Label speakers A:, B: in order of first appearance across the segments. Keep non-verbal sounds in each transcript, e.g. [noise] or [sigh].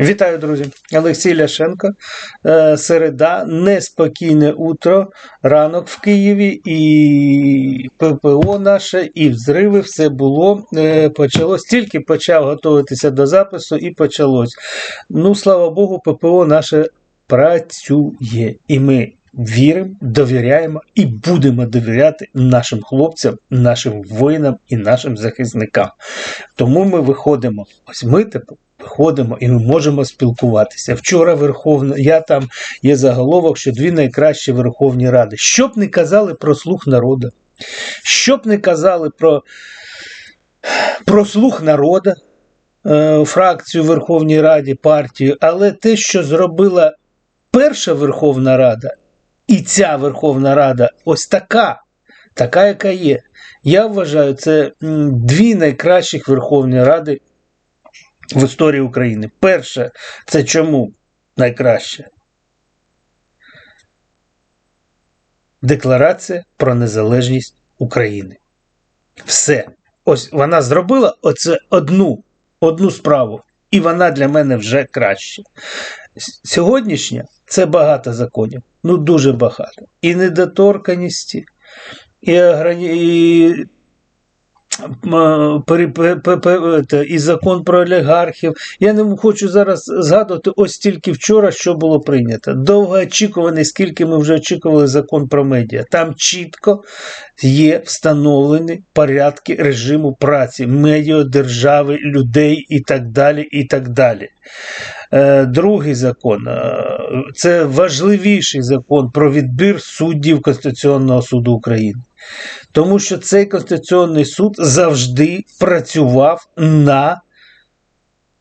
A: Вітаю, друзі! Олексій Ляшенко. Е, Середа, неспокійне утро, ранок в Києві, і ППО наше, і взриви, все було. Е, Почалось, тільки почав готуватися до запису, і почалось. Ну, слава Богу, ППО наше працює. І ми віримо, довіряємо і будемо довіряти нашим хлопцям, нашим воїнам і нашим захисникам. Тому ми виходимо. Ось ми тепер виходимо і ми можемо спілкуватися. Вчора Верховна, я там є заголовок, що дві найкращі Верховні Ради. Що б не казали про слух народу, що б не казали про, про слух народу, е, фракцію Верховній Раді, партію, але те, що зробила перша Верховна Рада, і ця Верховна Рада ось така, така, яка є. Я вважаю, це дві найкращих Верховні Ради в історії України. Перше, це чому найкраще? Декларація про незалежність України. Все. Ось вона зробила оце одну, одну справу, і вона для мене вже краще. Сьогоднішня це багато законів, ну дуже багато. І недоторканісті, і, і і закон про олігархів. Я не хочу зараз згадувати ось тільки вчора, що було прийнято. Довгоочікуваний, скільки ми вже очікували закон про медіа. Там чітко є встановлені порядки режиму праці, медіа, держави, людей і так далі. і так далі. Е, Другий закон е, це важливіший закон про відбір суддів Конституційного суду України. Тому що цей Конституційний суд завжди працював на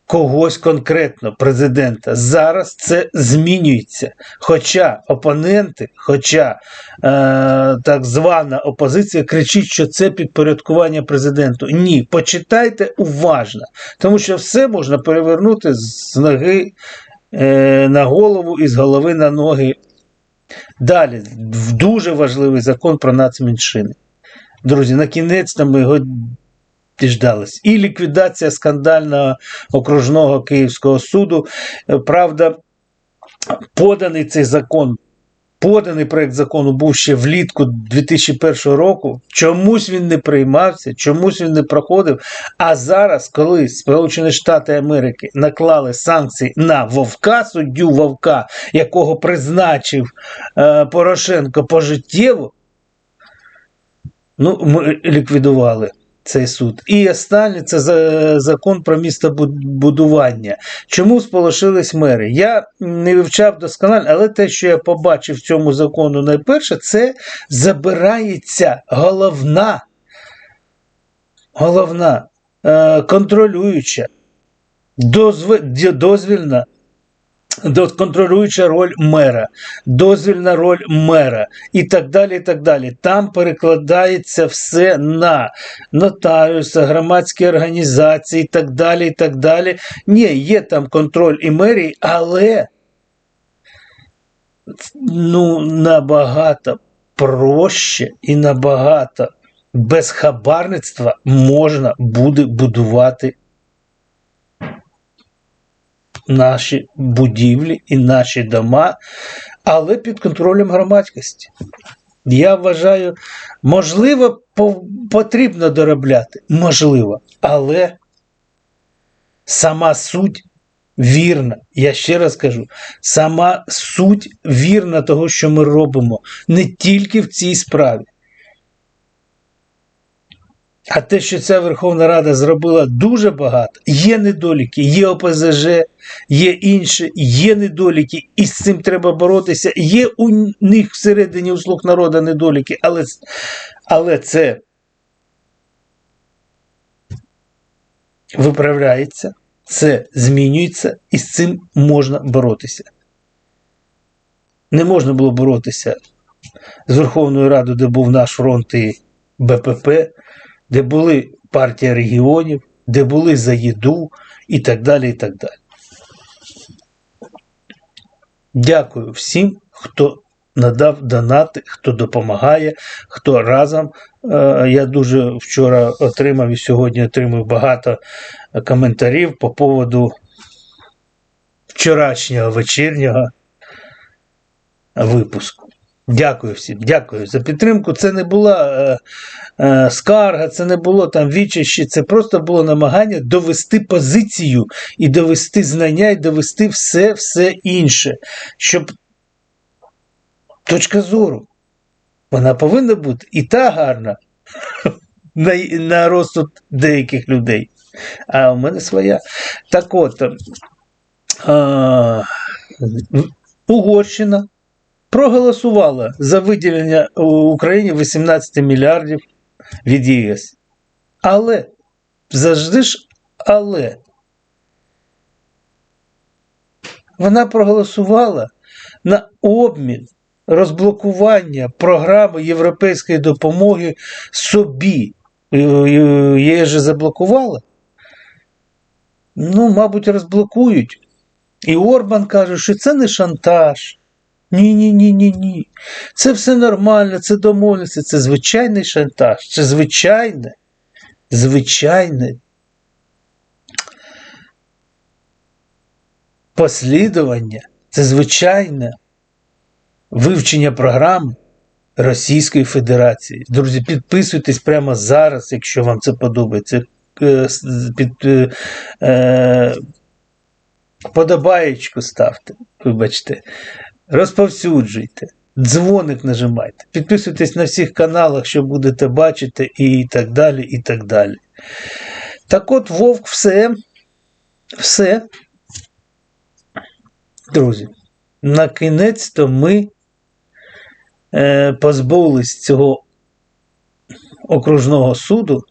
A: когось конкретно, президента. Зараз це змінюється. Хоча опоненти, хоча е, так звана опозиція кричить, що це підпорядкування президенту. Ні, почитайте уважно, тому що все можна перевернути з ноги е, на голову і з голови на ноги. Далі, дуже важливий закон про нацменшини. Друзі, на кінець ми його діждались. І ліквідація скандального окружного Київського суду. Правда, поданий цей закон, поданий проект закону був ще влітку 2001 року. Чомусь він не приймався, чомусь він не проходив. А зараз, коли Сполучені Штати Америки наклали санкції на Вовка, суддю Вовка, якого призначив е, Порошенко пожиттєво, ну, ми ліквідували цей суд. І останнє це закон про містобудування. Чому сполошились мери? Я не вивчав досконально, але те, що я побачив в цьому закону найперше, це забирається головна, головна е, контролююча, дозвільна до- контролююча роль мера, дозвільна роль мера і так далі. і так далі. Там перекладається все на нотаріуса, громадські організації і так далі. і так далі. Ні, є там контроль і мерії, але ну, набагато проще і набагато без хабарництва можна буде будувати наші будівлі і наші дома, але під контролем громадськості. Я вважаю, можливо, потрібно доробляти, можливо, але сама суть вірна. Я ще раз кажу, сама суть вірна того, що ми робимо, не тільки в цій справі. А те, що ця Верховна Рада зробила дуже багато, є недоліки, є ОПЗЖ, є інші, є недоліки, і з цим треба боротися. Є у них всередині у слуг народу недоліки, але, але це виправляється, це змінюється, і з цим можна боротися. Не можна було боротися з Верховною Радою, де був наш фронт і БПП, де були партія регіонів, де були за їду і так далі. і так далі. Дякую всім, хто надав донати, хто допомагає, хто разом. Е, Я дуже вчора отримав і сьогодні отримав багато коментарів по поводу вчорашнього вечірнього випуску. Дякую всім, дякую за підтримку. Це не була е, е, скарга, це не було там вічищі, це просто було намагання довести позицію і довести знання, і довести все, все інше. Щоб точка зору, вона повинна бути і та гарна [laughs] на, на розсуд деяких людей. А у мене своя. Так от, а, Угорщина проголосувала за виділення Україні 18 мільярдів від ЄС. Але завжди ж, але вона проголосувала на обмін розблокування програми європейської допомоги собі. Її же заблокувала. Ну, мабуть, розблокують. І Орбан каже, що це не шантаж. Ні, ні, ні, ні, ні. Це все нормально, це домовленість, це звичайний шантаж. Це звичайне, звичайне послідування, це звичайне вивчення програми Російської Федерації. Друзі, підписуйтесь прямо зараз, якщо вам це подобається. Е, Під, е, е, Подобаєчку ставте, вибачте, розповсюджуйте, дзвоник нажимайте, підписуйтесь на всіх каналах, що будете бачити, і так далі. і Так далі. Так от, Вовк, все, все. Друзі, на кінець то ми е, позбулись цього окружного суду.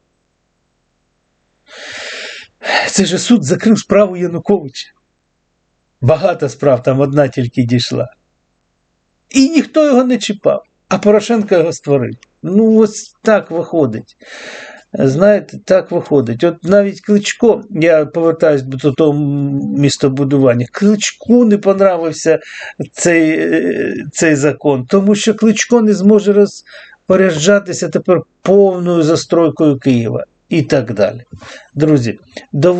A: Це же суд закрив справу Януковича. Багато справ там одна тільки дійшла. І ніхто його не чіпав, а Порошенко його створив. Ну, ось так виходить. Знаєте, так виходить. От навіть Кличко, я повертаюсь до того містобудування, Кличку не понравився цей цей закон, тому що Кличко не зможе розпоряджатися тепер повною застройкою Києва і так далі. Друзі, до.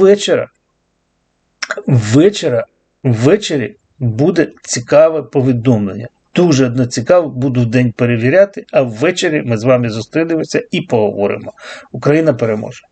A: Вечора, ввечері буде цікаве повідомлення. Дуже одноцікаво, буду в день перевіряти, а ввечері ми з вами зустрінемося і поговоримо. Україна переможе!